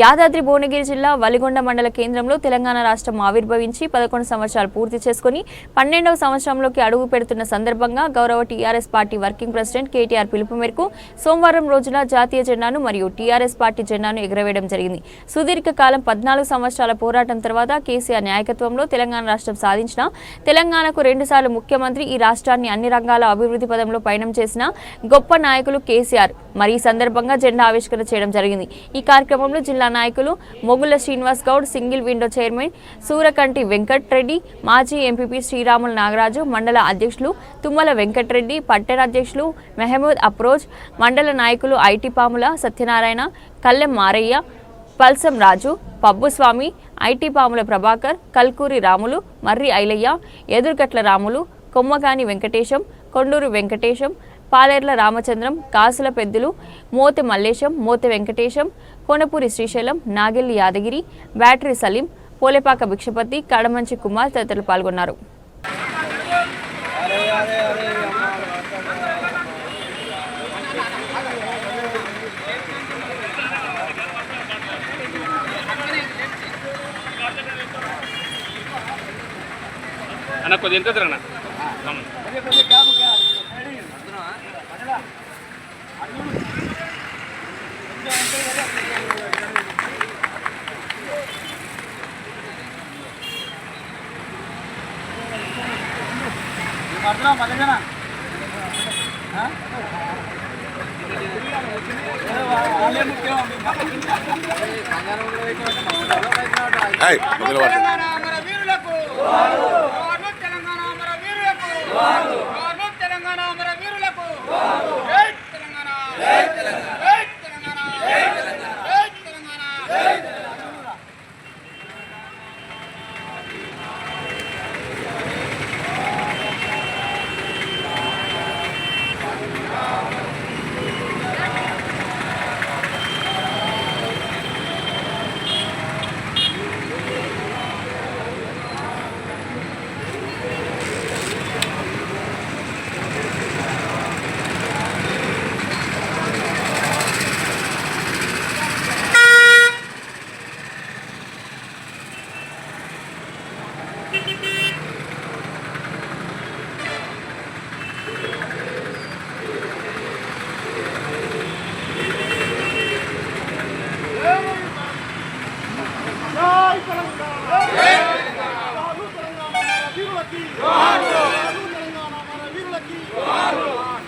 యాదాద్రి భువనగిరి జిల్లా వలిగొండ మండల కేంద్రంలో తెలంగాణ రాష్ట్రం ఆవిర్భవించి పదకొండు సంవత్సరాలు పూర్తి చేసుకుని పన్నెండవ సంవత్సరంలోకి అడుగు పెడుతున్న సందర్భంగా గౌరవ TRS party working president KTR పిలుపు మేరకు సోమవారం రోజున జాతీయ జెండాను మరియు టీఆర్ఎస్ పార్టీ జెండాను ఎగురవేయడం జరిగింది. సుదీర్ఘ కాలం పద్నాలుగు సంవత్సరాల పోరాటం తర్వాత కేసీఆర్ నాయకత్వంలో తెలంగాణ రాష్ట్రం సాధించిన తెలంగాణకు రెండుసార్లు ముఖ్యమంత్రి ఈ రాష్ట్రాన్ని అన్ని రంగాల అభివృద్ధి పదంలో పయనం చేసిన గొప్ప నాయకులు కేసీఆర్. మరి ఈ సందర్భంగా జెండా ఆవిష్కరణ చేయడం జరిగింది. ఈ కార్యక్రమంలో జిల్లా నాయకులు Mogula Srinivas Goud single window chairman Surakanti Venkat Reddy మాజీ ఎంపీపీ శ్రీరాములు నాగరాజు మండల అధ్యక్షులు తుమ్మల వెంకటరెడ్డి పట్టణ అధ్యక్షులు మెహమూద్ అప్రోజ్ మండల నాయకులు ఐటీ పాముల సత్యనారాయణ కల్లెం మారయ్య పల్సం రాజు పబ్బుస్వామి ఐటీ పాముల ప్రభాకర్ కల్కూరి రాములు మర్రి ఐలయ్య ఎదురుగట్ల రాములు కొమ్మగాని వెంకటేశం కొండూరు వెంకటేశం పాలేర్ల రామచంద్రం కాసుల పెద్దులు మోతె మల్లేశం మోతె వెంకటేశం కోనపూరి శ్రీశైలం నాగెల్లి యాదగిరి బ్యాటరీ సలీం పోలేపాక భిక్షపతి కడమంచి కుమార్ తదితరులు పాల్గొన్నారు. అన్న కొద్ది ఎంత అన్న? మొదలు పడుతుంది తెలంగాణ అమర వీరులకు తెలంగాణ అమర వీరులకు జోహార్లు తెలంగాణ అమర వీరులకు జై తెలంగాణ జై తెలంగాణ జై తెలంగాణ జై తెలంగాణ జై తెలంగాణ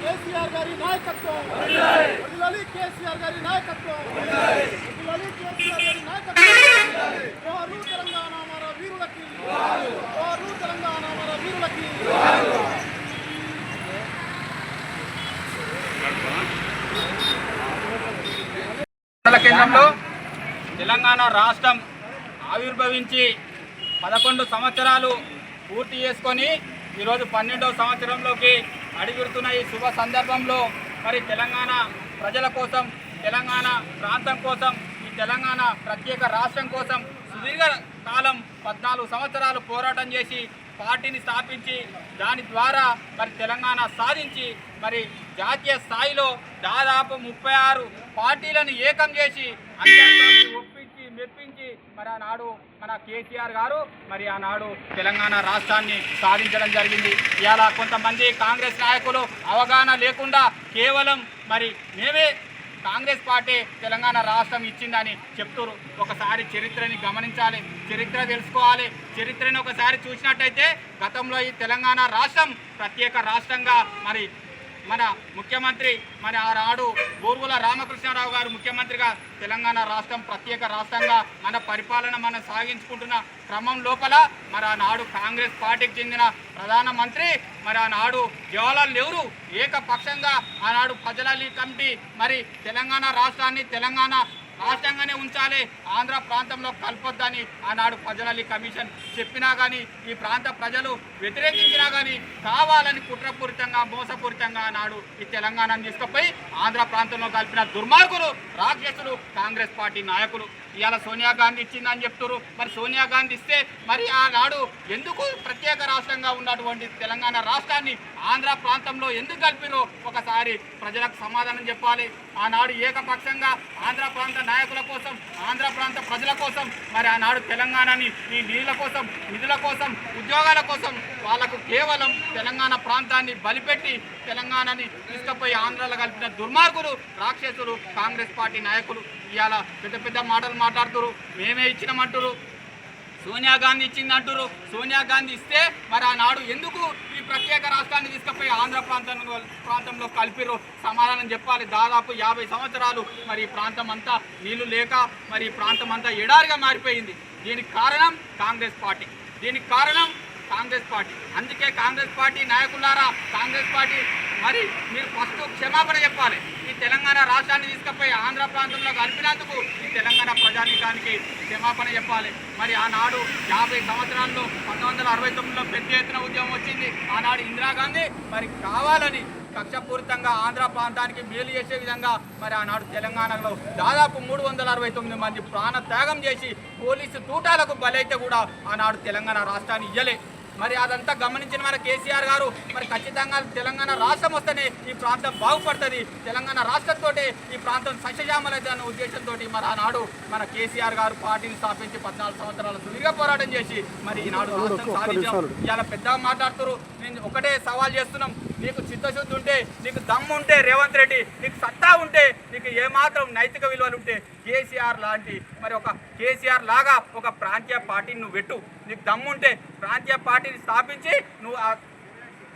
కేసీఆర్ గారి నాయకత్వం వదిలాలి కేసీఆర్ గారి నాయకత్వం వదిలాలి కేసీఆర్ గారి నాయకత్వం జోహారు తెలంగాణ మన వీరులకి జోహారు తెలంగాణ మన వీరులకి మండల కేంద్రంలో తెలంగాణ రాష్ట్రం ఆవిర్భవించి పదకొండు సంవత్సరాలు పూర్తి చేసుకొని ఈరోజు పన్నెండవ సంవత్సరంలోకి అడుగుతున్న ఈ శుభ సందర్భంలో మరి తెలంగాణ ప్రజల కోసం తెలంగాణ ప్రాంతం కోసం ఈ తెలంగాణ ప్రత్యేక రాష్ట్రం కోసం సుదీర్ఘ కాలం పద్నాలుగు సంవత్సరాలు పోరాటం చేసి పార్టీని స్థాపించి దాని ద్వారా మరి తెలంగాణ సాధించి మరి జాతీయ స్థాయిలో దాదాపు ముప్పై ఆరు పార్టీలను ఏకం చేసి అందరితో ఒప్పించి మెప్పించి మరి ఆనాడు మన కేసీఆర్ గారు మరి ఆనాడు తెలంగాణ రాష్ట్రాన్ని సాధించడం జరిగింది. ఇలా కొంతమంది కాంగ్రెస్ నాయకులు అవగాహన లేకుండా కేవలం మరి మేమే కాంగ్రెస్ పార్టీ తెలంగాణ రాష్ట్రం ఇచ్చిందని చెప్తారు. ఒకసారి చరిత్రని గమనించాలి చరిత్ర తెలుసుకోవాలి. చరిత్రను ఒకసారి చూసినట్టయితే గతంలో ఈ తెలంగాణ రాష్ట్రం ప్రత్యేక రాష్ట్రంగా మరి మన ముఖ్యమంత్రి మరి ఆనాడు బూర్గుల రామకృష్ణారావు గారు ముఖ్యమంత్రిగా తెలంగాణ రాష్ట్రం ప్రత్యేక రాష్ట్రంగా మన పరిపాలన మనం సాగించుకుంటున్న క్రమం లోపల మరి ఆనాడు కాంగ్రెస్ పార్టీకి చెందిన ప్రధానమంత్రి మరి ఆనాడు జవహర్లాల్ నెహ్రూ ఏకపక్షంగా ఆనాడు ప్రజల కమిటీ మరి తెలంగాణ రాష్ట్రాన్ని తెలంగాణ రాష్ట్రంగానే ఉంచాలి. ఆంధ్ర ప్రాంతంలో కలపొద్దని ఆనాడు ప్రజల కమిషన్ చెప్పినా కానీ ఈ ప్రాంత ప్రజలు వ్యతిరేకించినా కానీ కావాలని కుట్రపూరితంగా మోసపూరితంగా ఆనాడు ఈ తెలంగాణను తీసుకుపోయి ఆంధ్ర ప్రాంతంలో కలిపిన దుర్మార్గులు రాక్షసులు కాంగ్రెస్ పార్టీ నాయకులు. ఇవాళ సోనియా గాంధీ ఇచ్చిందని చెప్తారు మరి సోనియా గాంధీ ఇస్తే మరి ఆనాడు ఎందుకు ప్రత్యేక రాష్ట్రంగా ఉన్నటువంటి తెలంగాణ రాష్ట్రాన్ని ఆంధ్ర ప్రాంతంలో ఎందుకు కలిపిరో ఒకసారి ప్రజలకు సమాధానం చెప్పాలి. ఆనాడు ఏకపక్షంగా ఆంధ్ర ప్రాంత నాయకుల కోసం ఆంధ్ర ప్రాంత ప్రజల కోసం మరి ఆనాడు తెలంగాణని ఈ నీళ్ళ కోసం నిధుల కోసం ఉద్యోగాల కోసం వాళ్ళకు కేవలం తెలంగాణ ప్రాంతాన్ని బలిపెట్టి తెలంగాణని తీసుకుపోయి ఆంధ్రాలో కలిపిన దుర్మార్గులు రాక్షసులు కాంగ్రెస్ పార్టీ నాయకులు ఇవాళ పెద్ద పెద్ద మాటలు మాట్లాడుతురు. మేమే ఇచ్చినమంటురు. సోనియా గాంధీ ఇచ్చింది సోనియా గాంధీ ఇస్తే మరి ఆనాడు ఎందుకు ఈ ప్రత్యేక రాష్ట్రాన్ని తీసుకుపోయి ఆంధ్ర ప్రాంతంలో ప్రాంతంలో కలిపిరు సమాధానం చెప్పాలి. దాదాపు యాభై సంవత్సరాలు మరి ఈ ప్రాంతం అంతా నీళ్ళు లేక మరి ఈ ప్రాంతం అంతా ఎడారిగా మారిపోయింది. దీనికి కారణం కాంగ్రెస్ పార్టీ. దీనికి కారణం కాంగ్రెస్ పార్టీ. అందుకే కాంగ్రెస్ పార్టీ నాయకులారా కాంగ్రెస్ పార్టీ మరి మీరు ఫస్ట్ క్షమాపణ చెప్పాలి. ఈ తెలంగాణ రాష్ట్రాన్ని తీసుకుపోయి ఆంధ్ర ప్రాంతంలో కలిపినందుకు ఈ తెలంగాణ ప్రజానీకానికి క్షమాపణ చెప్పాలి. మరి ఆనాడు యాభై సంవత్సరాల్లో పంతొమ్మిది వందల అరవై తొమ్మిదిలో పెద్ద ఎత్తున ఉద్యమం వచ్చింది. ఆనాడు ఇందిరాగాంధీ మరి కావాలని కక్షపూరితంగా ఆంధ్ర ప్రాంతానికి మేలు చేసే విధంగా మరి ఆనాడు తెలంగాణలో దాదాపు మూడు వందల అరవై తొమ్మిది మంది ప్రాణ త్యాగం చేసి పోలీసు తూటాలకు బలైతే కూడా ఆనాడు తెలంగాణ రాష్ట్రాన్ని ఇయ్యలే. మరి అదంతా గమనించిన మన కేసీఆర్ గారు మరి ఖచ్చితంగా తెలంగాణ రాష్ట్రం వస్తేనే ఈ ప్రాంతం బాగుపడుతుంది. తెలంగాణ రాష్ట్రంతో ఈ ప్రాంతం సస్యశ్యామలైతే అన్న ఉద్దేశంతో మరి ఆనాడు మన కేసీఆర్ గారు పార్టీని స్థాపించి పద్నాలుగు సంవత్సరాలు సుడిగా పోరాటం చేసి మరి ఈనాడు రాష్ట్రం సాధించాం. ఇలా పెద్దగా మాట్లాడుతున్నారు. నేను ఒకటే సవాల్ చేస్తున్నాం. నీకు చిత్తశుద్ధి ఉంటే నీకు దమ్ము ఉంటే రేవంత్ రెడ్డి నీకు సత్తా ఉంటే నీకు ఏమాత్రం నైతిక విలువలు ఉంటే కేసీఆర్ లాంటి మరి ఒక కేసీఆర్ లాగా ఒక ప్రాంతీయ పార్టీని నువ్వు పెట్టు. నీకు దమ్ము ఉంటే ప్రాంతీయ పార్టీని స్థాపించి నువ్వు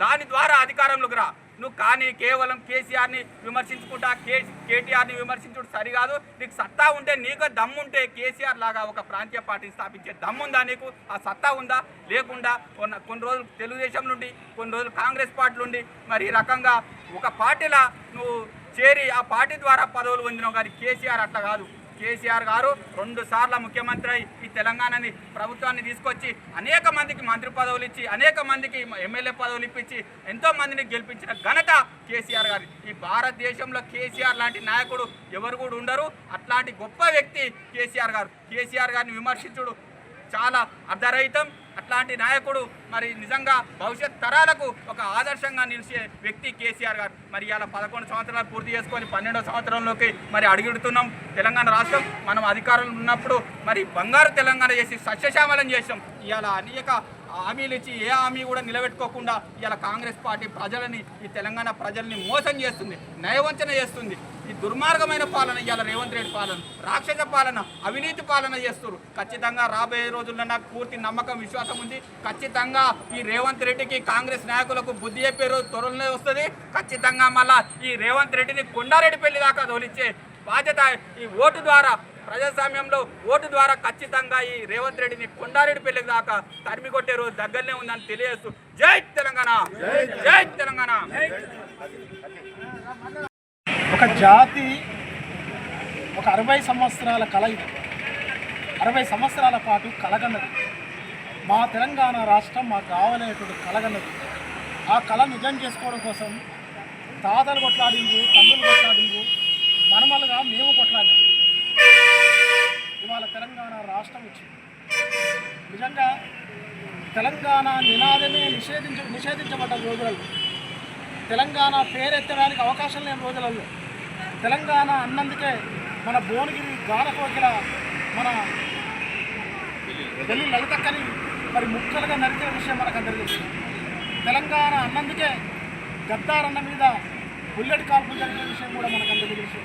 దాని ద్వారా అధికారంలోకి రా. నువ్వు కానీ కేవలం కేసీఆర్ని విమర్శించుకుంటా కే కేటీఆర్ని విమర్శించుడు సరికాదు. నీకు సత్తా ఉంటే నీకు దమ్ముంటే కేసీఆర్ లాగా ఒక ప్రాంతీయ పార్టీని స్థాపించే దమ్ముందా నీకు? ఆ సత్తా ఉందా? లేకుండా కొన్ని కొన్ని రోజులు తెలుగుదేశం నుండి కొన్ని రోజులు కాంగ్రెస్ పార్టీ నుండి మరి ఈ రకంగా ఒక పార్టీలా నువ్వు చేరి ఆ పార్టీ ద్వారా పదవులు పొందినావు. కానీ కేసీఆర్ అట్లా కాదు. కేసీఆర్ గారు రెండు సార్ల ముఖ్యమంత్రి అయి ఈ తెలంగాణని ప్రభుత్వాన్ని తీసుకొచ్చి అనేక మందికి మంత్రి పదవులు ఇచ్చి అనేక మందికి ఎమ్మెల్యే పదవులు ఇప్పించి ఎంతో మందిని గెలిపించిన ఘనత కేసీఆర్ గారి ఈ భారతదేశంలో కేసీఆర్ లాంటి నాయకుడు ఎవరు కూడా ఉండరు. అట్లాంటి గొప్ప వ్యక్తి కేసీఆర్ గారు. కేసీఆర్ గారిని విమర్శించుడు చాలా అర్ధరహితం. అట్లాంటి నాయకుడు మరి నిజంగా భవిష్యత్ తరాలకు ఒక ఆదర్శంగా నిలిచే వ్యక్తి కేసీఆర్ గారు. మరి ఇలా పదకొండు సంవత్సరాలు పూర్తి చేసుకొని పన్నెండో సంవత్సరంలోకి మరి అడుగుడుతున్నాం. తెలంగాణ రాష్ట్రం మనం అధికారంలో ఉన్నప్పుడు మరి బంగారు తెలంగాణ చేసి సస్యశ్యామలం చేసాం. ఇవాళ అనేక హామీలు ఇచ్చి ఏ హామీ కూడా నిలబెట్టుకోకుండా ఇవాళ కాంగ్రెస్ పార్టీ ప్రజలని ఈ తెలంగాణ ప్రజల్ని మోసం చేస్తుంది నయవంచన చేస్తుంది. ఈ దుర్మార్గమైన పాలన ఇవాళ రేవంత్ రెడ్డి పాలన. రాక్షస పాలన అవినీతి పాలన చేస్తారు ఖచ్చితంగా రాబోయే రోజుల్లో నాకు పూర్తి నమ్మకం విశ్వాసం ఉంది. ఖచ్చితంగా ఈ రేవంత్ రెడ్డికి కాంగ్రెస్ నాయకులకు బుద్ధి చెప్పే రోజు త్వరలోనే వస్తుంది. ఖచ్చితంగా మళ్ళా ఈ రేవంత్ రెడ్డిని కొండారెడ్డి పెళ్ళి దాకా తోలిచ్చే బాధ్యత ఈ ఓటు ద్వారా ప్రజాస్వామ్యంలో ఓటు ద్వారా ఖచ్చితంగా ఈ రేవంత్ రెడ్డిని కొండారెడ్డి పెళ్ళి దాకా తరిమి కొట్టే రోజు దగ్గరనే ఉందని తెలియజేస్తూ జై తెలంగాణ! జై తెలంగాణ! ఒక జాతి ఒక అరవై సంవత్సరాల కళ ఇది. అరవై సంవత్సరాల పాటు కలగన్నది మా తెలంగాణ రాష్ట్రం మాకు కావాలనేటువంటి కలగన్నది ఆ కళ నిజం చేసుకోవడం కోసం తాతలు కొట్లాడిండు తమ్ముళ్ళు కొట్లాడిండు మనమలుగా మేము కొట్లాడాం. ఇవాళ తెలంగాణ రాష్ట్రం వచ్చింది. నిజంగా తెలంగాణ నినాదమే నిషేధించ నిషేధించబడ్డ రోజులలో తెలంగాణ పేరెత్తడానికి అవకాశం లేని రోజులలో తెలంగాణ అన్నందుకే మన భువనగిరి గానకోకిల మన ఢిల్లీ లలితక్కని మరి ముక్కలుగా నరికిన విషయం మనకు అందరికీ తెలుసు. తెలంగాణ అన్నందుకే గద్దారన్న మీద బుల్లెట్ కాల్పులు జరిగిన విషయం కూడా మనకు అందరికీ తెలుసు.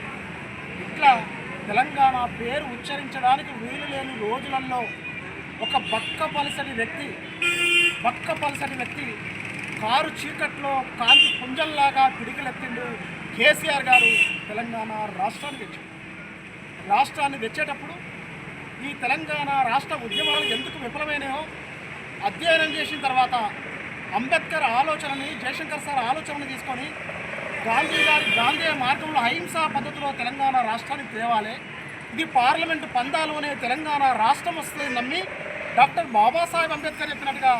ఇట్లా తెలంగాణ పేరు ఉచ్చరించడానికి వీలు లేని రోజులలో ఒక బక్క పలసటి వ్యక్తి బక్క పలసటి వ్యక్తి కారు చీకట్లో కాంతి పుంజల్లాగా పిడికిలెత్తిండు. కేసీఆర్ గారు తెలంగాణ రాష్ట్రాన్ని తెచ్చారు. రాష్ట్రాన్ని తెచ్చేటప్పుడు ఈ తెలంగాణ రాష్ట్ర ఉద్యమాలు ఎందుకు విఫలమైనాయో అధ్యయనం చేసిన తర్వాత అంబేద్కర్ ఆలోచనని జయశంకర్ సార్ ఆలోచనని తీసుకొని గాంధీ గారి గాంధీ మార్గంలో అహింసా పద్ధతిలో తెలంగాణ రాష్ట్రాన్ని తేవాలి. ఇది పార్లమెంటు పందాలోనే తెలంగాణ రాష్ట్రం వస్తుందని నమ్మి డాక్టర్ బాబాసాహెబ్ అంబేద్కర్ చెప్పినట్టుగా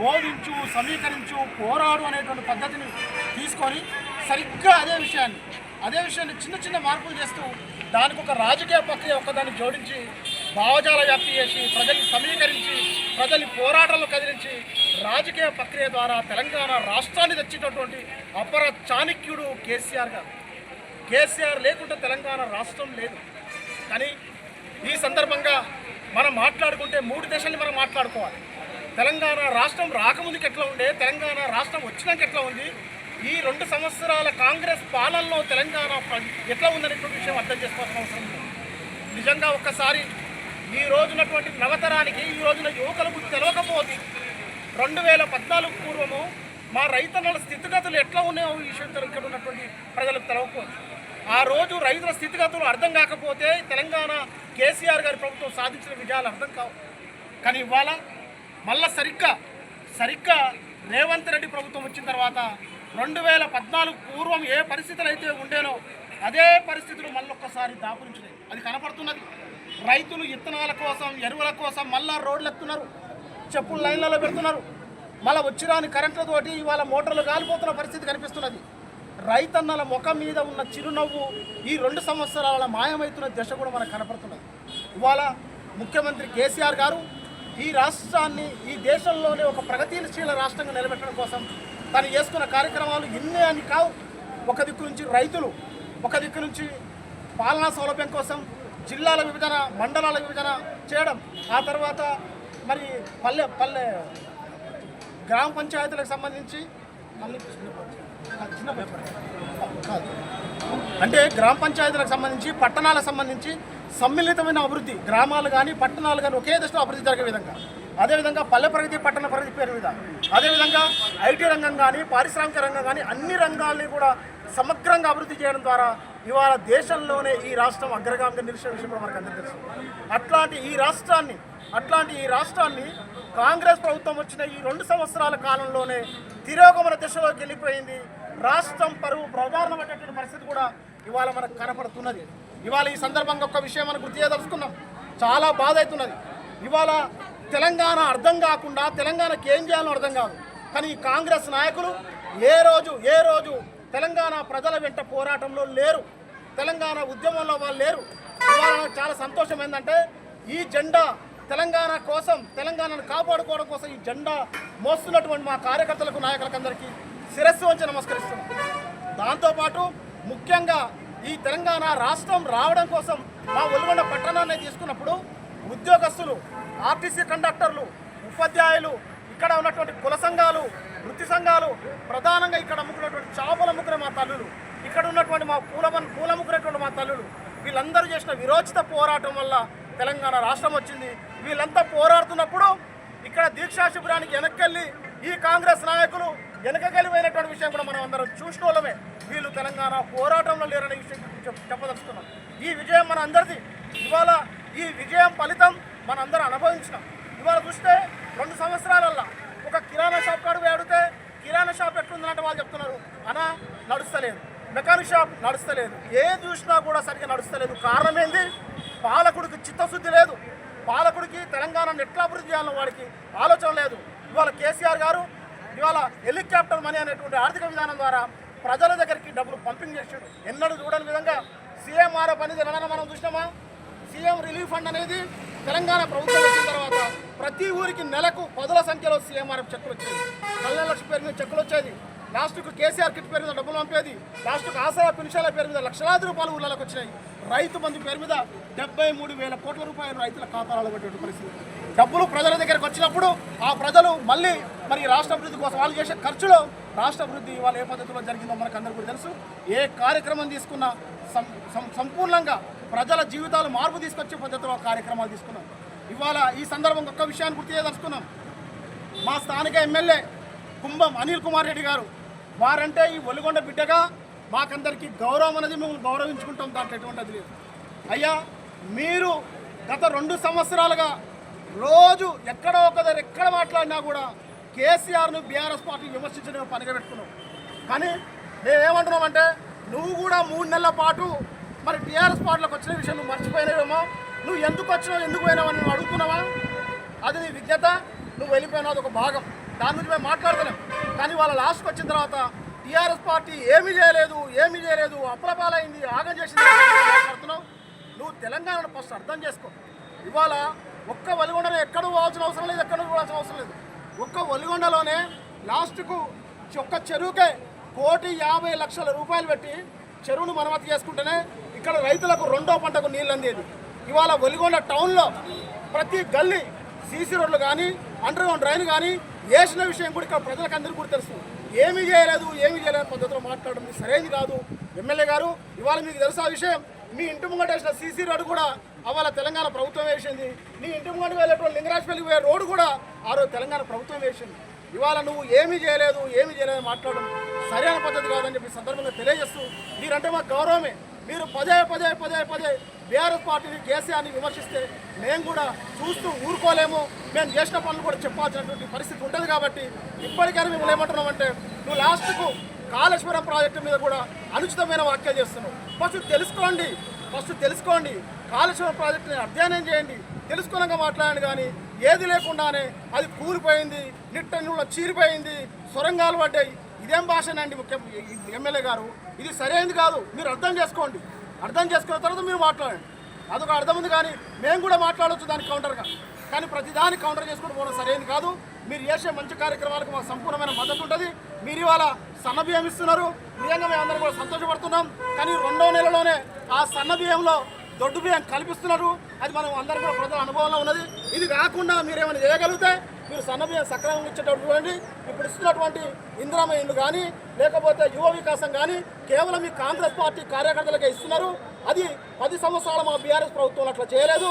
బోధించు సమీకరించు పోరాడు అనేటువంటి పద్ధతిని తీసుకొని సరిగ్గా అదే విషయాన్ని అదే విషయాన్ని చిన్న చిన్న మార్పులు చేస్తూ దానికి ఒక రాజకీయ ప్రక్రియ ఒక్కదాన్ని జోడించి భావజాల వ్యాప్తి చేసి ప్రజల్ని సమీకరించి ప్రజల్ని పోరాటాలు కదిలించి రాజకీయ ప్రక్రియ ద్వారా తెలంగాణ రాష్ట్రాన్ని తెచ్చేటటువంటి అపర చాణక్యుడు కేసీఆర్ గారు. కేసీఆర్ లేకుంటే తెలంగాణ రాష్ట్రం లేదు. కానీ ఈ సందర్భంగా మనం మాట్లాడుకుంటే మూడు దశల్ని మనం మాట్లాడుకోవాలి. తెలంగాణ రాష్ట్రం రాకముందుకు ఎట్లా ఉండే తెలంగాణ రాష్ట్రం వచ్చినాక ఎట్లా ఉంది ఈ రెండు సంవత్సరాల కాంగ్రెస్ పాలనలో తెలంగాణ ఎట్లా ఉందనేటువంటి విషయం అర్థం చేసుకోవాల్సిన అవసరం ఉంది నిజంగా ఒక్కసారి ఈ రోజునటువంటి నవతరానికి ఈ రోజున యువకులకు తెలవకపోతే రెండు వేల పద్నాలుగు పూర్వము మా రైతన్నల స్థితిగతులు ఎట్లా ఉన్నాయో ఈ విషయం ఇక్కడ ఉన్నటువంటి ప్రజలకు తెలవకపోవచ్చు. ఆ రోజు రైతుల స్థితిగతులు అర్థం కాకపోతే తెలంగాణ కేసీఆర్ గారి ప్రభుత్వం సాధించిన విజయాలు అర్థం కావు. కానీ ఇవాళ మళ్ళా సరిగ్గా సరిగ్గా రేవంత్ రెడ్డి ప్రభుత్వం వచ్చిన తర్వాత రెండు వేల పద్నాలుగు పూర్వం ఏ పరిస్థితులు అయితే ఉండేనో అదే పరిస్థితులు మళ్ళొక్కసారి దాపురించినాయి. అది కనపడుతున్నది. రైతులు ఇత్తనాల కోసం ఎరువుల కోసం మళ్ళా రోడ్లు ఎత్తున్నారు చెప్పులు లైన్లలో పెడుతున్నారు. మళ్ళీ వచ్చిరాని కరెంట్లతోటి ఇవాళ మోటార్లు కాలిపోతున్న పరిస్థితి కనిపిస్తున్నది. రైతన్నల ముఖం మీద ఉన్న చిరునవ్వు ఈ రెండు సంవత్సరాల మాయమవుతున్న దశ కూడా మనకు కనపడుతున్నది. ఇవాళ ముఖ్యమంత్రి కేసీఆర్ గారు ఈ రాష్ట్రాన్ని ఈ దేశంలోనే ఒక ప్రగతిశీల రాష్ట్రంగా నిలబెట్టడం కోసం తను చేసుకున్న కార్యక్రమాలు ఎన్ని అని కావు. ఒక దిక్కు నుంచి రైతులు ఒక దిక్కు నుంచి పాలనా సౌలభ్యం కోసం జిల్లాల విభజన మండలాల విభజన చేయడం. ఆ తర్వాత మరి పల్లె పల్లె గ్రామ పంచాయతీలకు సంబంధించి చిన్న- కాదు. అంటే గ్రామ పంచాయతీలకు సంబంధించి పట్టణాలకు సంబంధించి సమ్మిళితమైన అభివృద్ధి గ్రామాలు కానీ పట్టణాలు కానీ ఒకే దశలో అభివృద్ధి జరిగే విధంగా. అదేవిధంగా పల్లె ప్రగతి పట్టణ ప్రగతి పేరు మీద. అదేవిధంగా ఐటీ రంగం కానీ పారిశ్రామిక రంగం కానీ అన్ని రంగాల్ని కూడా సమగ్రంగా అభివృద్ధి చేయడం ద్వారా ఇవాళ దేశంలోనే ఈ రాష్ట్రం అగ్రగామిగా నిలిచిన విషయం కూడా మనకు అందరికీ తెలుసు. అట్లాంటి ఈ రాష్ట్రాన్ని అట్లాంటి ఈ రాష్ట్రాన్ని కాంగ్రెస్ ప్రభుత్వం వచ్చిన ఈ రెండు సంవత్సరాల కాలంలోనే తిరోగమన దశలోకి వెళ్ళిపోయింది. రాష్ట్రం పరువు ప్రధానమైనటువంటి పరిస్థితి కూడా ఇవాళ మనకు కనపడుతున్నది. ఇవాళ ఈ సందర్భంగా ఒక విషయం మనం గుర్తు చేయదలుచుకున్నాం. చాలా బాధ అవుతున్నది. ఇవాళ తెలంగాణ అర్థం కాకుండా తెలంగాణకి ఏం చేయాలో అర్థం కాదు. కానీ ఈ కాంగ్రెస్ నాయకులు ఏ రోజు ఏ రోజు తెలంగాణ ప్రజల వెంట పోరాటంలో లేరు. తెలంగాణ ఉద్యమంలో వాళ్ళు లేరు. ఇవాళ చాలా సంతోషం ఏంటంటే ఈ జెండా తెలంగాణ కోసం తెలంగాణను కాపాడుకోవడం కోసం ఈ జెండా మోస్తున్నటువంటి మా కార్యకర్తలకు నాయకులకు అందరికీ శిరస్సు వచ్చి నమస్కరిస్తున్నాం. దాంతోపాటు ముఖ్యంగా ఈ తెలంగాణ రాష్ట్రం రావడం కోసం మా ఒల్గొండ పట్టణాన్ని తీసుకున్నప్పుడు ఉద్యోగస్తులు ఆర్టీసీ కండక్టర్లు ఉపాధ్యాయులు ఇక్కడ ఉన్నటువంటి కుల సంఘాలు వృత్తి సంఘాలు ప్రధానంగా ఇక్కడ అమ్ముకున్నటువంటి చేపలు అమ్ముకునే మా తల్లులు. ఇక్కడ ఉన్నటువంటి మా పూల పూల అమ్ముకునేటువంటి మా తల్లులు. వీళ్ళందరూ చేసిన విరోచిత పోరాటం వల్ల తెలంగాణ రాష్ట్రం వచ్చింది. వీళ్ళంతా పోరాడుతున్నప్పుడు ఇక్కడ దీక్షా శిబిరానికి వెనక్కెళ్ళి ఈ కాంగ్రెస్ నాయకులు వెనకగలిపోయినటువంటి విషయం కూడా మనం అందరం చూసిన వాళ్ళమే. వీళ్ళు తెలంగాణ పోరాటంలో లేరనే విషయం చెప్పదలుచుకున్నాం. ఈ విజయం మన అందరిది ఇవాళ ఈ విజయం ఫలితం మనందరం అనుభవించినాం. ఇవాళ చూస్తే రెండు సంవత్సరాలల్లా ఒక కిరాణా షాప్ కాడు అడిగితే కిరాణా షాప్ ఎట్లుందంటే వాళ్ళు చెప్తున్నారు అనా నడుస్తలేదు. Mechanic shop నడుస్తలేదు. ఏది చూసినా కూడా సరిగ్గా నడుస్తలేదు. కారణం ఏంది? పాలకుడికి చిత్తశుద్ధి లేదు. పాలకుడికి తెలంగాణను ఎట్లా అభివృద్ధి చేయాలని వాడికి ఆలోచన లేదు. ఇవాళ కేసీఆర్ గారు ఇవాళ హెలికాప్టర్ మనీ అనేటువంటి ఆర్థిక విధానం ద్వారా ప్రజల దగ్గరికి డబ్బులు పంపింగ్ చేసాడు. ఎన్నడూ చూడని విధంగా సీఎం ఆర్ఎఫ్ అనేది తెలంగాణ మనం చూసినామా? సీఎం రిలీఫ్ ఫండ్ అనేది తెలంగాణ ప్రభుత్వం వచ్చిన తర్వాత ప్రతి ఊరికి నెలకు పదుల సంఖ్యలో సీఎంఆర్ఎఫ్ చెక్కులు వచ్చేది కళ్యాణ లక్ష పేరు మీద చెక్కులు వచ్చేది లాస్ట్కు కేసీఆర్ కిట్ పేరు మీద డబ్బులు పంపేది. లాస్ట్కు ఆసరా పెన్షన్ల పేరు మీద లక్షలాది రూపాయలు ఊళ్ళలోకి వచ్చినాయి. రైతు బంధు పేరు మీద డెబ్బై మూడు వేల కోట్ల రూపాయలు రైతుల ఖాతాలో పడే పరిస్థితి. డబ్బులు ప్రజల దగ్గరకు వచ్చినప్పుడు ఆ ప్రజలు మళ్ళీ మరి రాష్ట్ర అభివృద్ధి కోసం వాళ్ళు చేసే ఖర్చులో రాష్ట్ర అభివృద్ధి వాళ్ళు ఏ పద్ధతిలో జరిగిందో మనకు అందరికీ తెలుసు. ఏ కార్యక్రమం తీసుకున్నా సం- సం- సంపూర్ణంగా ప్రజల జీవితాలు మార్పు తీసుకొచ్చే పద్ధతిలో కార్యక్రమాలు తీసుకున్నాం. ఇవాళ ఈ సందర్భం ఒక్క విషయాన్ని గుర్తు చేయదలుచుకున్నాం మా స్థానిక ఎమ్మెల్యే కుంభం అనిల్ కుమార్ రెడ్డి గారు వారంటే ఈ ఒలిగొండ బిడ్డగా మాకందరికీ గౌరవం అనేది మేము గౌరవించుకుంటాం దాంట్లో ఎటువంటిది లేదు. అయ్యా మీరు గత రెండు సంవత్సరాలుగా రోజు ఎక్కడ ఒక దగ్గర ఎక్కడ మాట్లాడినా కూడా కేసీఆర్ను బీఆర్ఎస్ పార్టీ విమర్శించడం పనిగా పెట్టుకున్నాం. కానీ మేమేమంటున్నామంటే నువ్వు కూడా మూడు నెలల పాటు మరి టీఆర్ఎస్ పార్టీలోకి వచ్చిన విషయం నువ్వు మర్చిపోయినావేమో నువ్వు ఎందుకు వచ్చినావు ఎందుకు పోయినావు అని నువ్వు అడుగుతున్నావా? అది నీ విజ్ఞత నువ్వు వెళ్ళిపోయినావు ఒక భాగం. దాని గురించి మేము మాట్లాడతలేం. కానీ వాళ్ళ లాస్ట్కి వచ్చిన తర్వాత టీఆర్ఎస్ పార్టీ ఏమీ చేయలేదు ఏమీ చేయలేదు అప్రపాలైంది ఆగం చేసింది మాట్లాడుతున్నావు. నువ్వు తెలంగాణను ఫస్ట్ అర్థం చేసుకో. ఇవాళ ఒక్క వలిగొండలో ఎక్కడ పోవాల్సిన అవసరం లేదు ఎక్కడ పోవాల్సిన అవసరం లేదు. ఒక్క వలిగొండలోనే లాస్ట్కు ఒక్క చెరువుకే కోటి యాభై లక్షల రూపాయలు పెట్టి చెరువును మరమ్మతు చేసుకుంటేనే ఇక్కడ రైతులకు రెండో పంటకు నీళ్ళు అందేది. ఇవాళ వలిగొండ టౌన్లో ప్రతి గల్లీ సీసీ రోడ్లు కానీ అండర్ గ్రౌండ్ డ్రైన్ కానీ వేసిన విషయం కూడా ఇక్కడ ప్రజలకు అందరికీ కూడా తెలుసు. ఏమీ చేయలేదు ఏమీ చేయలేదు పద్ధతిలో మాట్లాడడం సరైనది కాదు. ఎమ్మెల్యే గారు ఇవాళ మీకు తెలుసు ఆ విషయం? మీ ఇంటి ముంగట వేసిన సీసీ రోడ్డు కూడా అవాళ తెలంగాణ ప్రభుత్వం వేసింది. నీ ఇంటి ముందు వెళ్ళేటువంటి లింగరాజపల్లికి పోయే రోడ్డు కూడా ఆ రోజు తెలంగాణ ప్రభుత్వం వేసింది. ఇవాళ నువ్వు ఏమీ చేయలేదు ఏమీ చేయలేదు మాట్లాడడం సరైన పద్ధతి కాదని చెప్పి సందర్భంగా తెలియజేస్తూ మీరంటే మాకు గౌరవమే. మీరు పదే పదే పదే పదే బీఆర్ఎస్ పార్టీని కేసీఆర్ని విమర్శిస్తే మేము కూడా చూస్తూ ఊరుకోలేము. మేము చేసిన పనులు కూడా చెప్పాల్సినటువంటి పరిస్థితి ఉంటుంది కాబట్టి ఇప్పటికైనా మేము ఏమంటున్నామంటే నువ్వు లాస్ట్కు కాళేశ్వరం ప్రాజెక్టు మీద కూడా అనుచితమైన వ్యాఖ్యలు చేస్తున్నావు. ఫస్ట్ తెలుసుకోండి ఫస్ట్ తెలుసుకోండి. కాళేశ్వరం ప్రాజెక్టుని అధ్యయనం చేయండి. తెలుసుకున్నాక మాట్లాడండి కానీ ఏది లేకుండానే అది కూలిపోయింది నిట్ట నీళ్ళ చీరిపోయింది సొరంగాలు పడ్డాయి. ఇదేం భాషనండి ముఖ్య ఎమ్మెల్యే గారు? ఇది సరైనది కాదు. మీరు అర్థం చేసుకోండి. అర్థం చేసుకున్న తర్వాత మీరు మాట్లాడండి. అదొక అర్థం ఉంది కానీ మేము కూడా మాట్లాడవచ్చు దానికి కౌంటర్గా కానీ ప్రతిదాన్ని కౌంటర్ చేసుకుంటూ పోవడం సరైనది కాదు. మీరు చేసే మంచి కార్యక్రమాలకు మాకు సంపూర్ణమైన మద్దతు ఉంటుంది. మీరు ఇవాళ సన్నబియ్యం ఇస్తున్నారు. నిజంగా మేము అందరం కూడా సంతోషపడుతున్నాం. కానీ రెండో నెలలోనే ఆ సన్న బియ్యంలో దొడ్డు బియ్యం కల్పిస్తున్నారు. అది మనం అందరం కూడా ప్రజల అనుభవంలో ఉన్నది. ఇది కాకుండా మీరు ఏమైనా చేయగలిగితే మీరు సన్న బియ్యం సక్రమంగా ఇచ్చేటప్పుడు చూడండి. ఇప్పుడు ఇస్తున్నటువంటి ఇందిరామ ఇల్లు కానీ లేకపోతే యువ వికాసం కానీ కేవలం ఈ కాంగ్రెస్ పార్టీ కార్యకర్తలకే ఇస్తున్నారు. అది పది సంవత్సరాల మా బీఆర్ఎస్ ప్రభుత్వం అట్లా చేయలేదు.